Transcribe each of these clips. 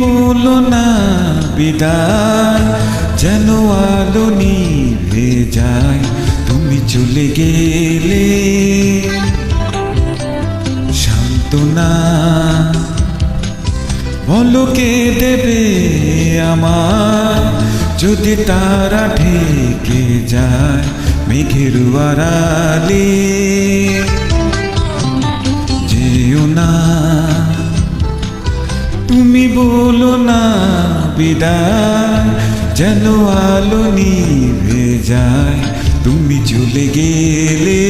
বলো না, বিদায়, যেন আলো নিভে যায়, তুমি চলে গেলে। সান্ত্বনা, বলো কে দেবে আমার যদি তারা ঢেকে যায় মেঘের আড়ালে। যেও না তুমি বলো না বিদায় যেন আলো নিভে যায়। তুমি চলে গেলে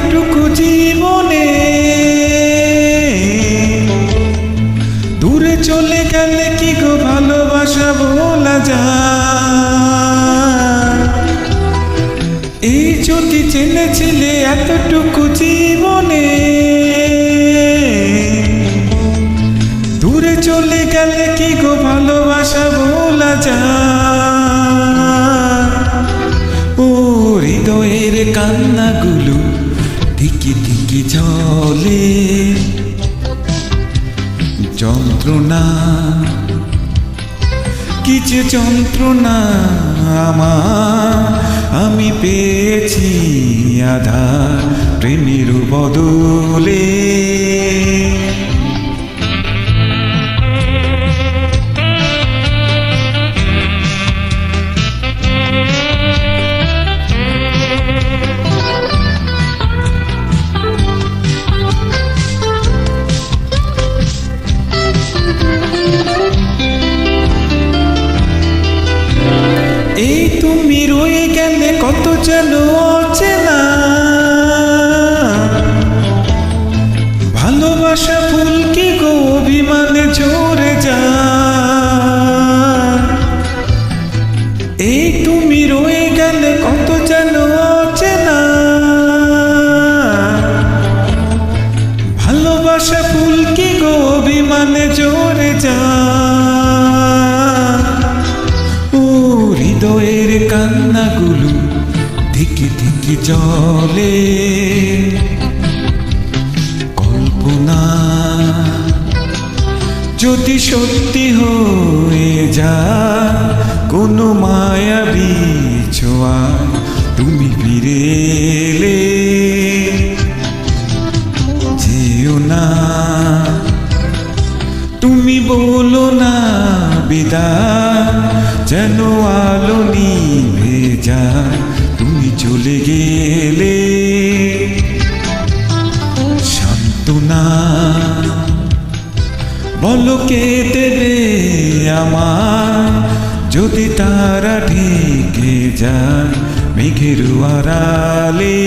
এতটুকু জীবনে? দূরে চলে গেলে কি গো ভালোবাসা বলা যায়? এই যদি জেনেছিলে এতটুকু জীবনে, দূরে চলে গেলে কি গো ভালোবাসা বলা যায়? ও হৃদয়ের কান্নাগুলো দিকে দিকে চলে। যন্ত্রণা কিছু যন্ত্রণা আমার। আমি পেয়েছি আধা প্রেমের বদলে। যেন অচেনা। ভালোবাসা ফুল কি গো অভিমানে ঝরে যায় এই তুমি রয়ে গেলে কত যেন অচেনা। ভালোবাসা ফুল কি গো অভিমানে ঝরে যায় ও হৃদয়ের কান্নাগুলো থেকে থেকে চলে কল্পনা যদি সত্যি হয়ে যায়, কোনো মায়াবী ছোঁয়ায় তুমি ফিরে যেও না, তুমি বলো না বিদায়, যেন আলো নিভে যায়। তুমি চলে গেলে সান্ত্বনা। বলো কে দেবে আমার যদি তারা ঢেকে যায় মেঘের আড়ালে।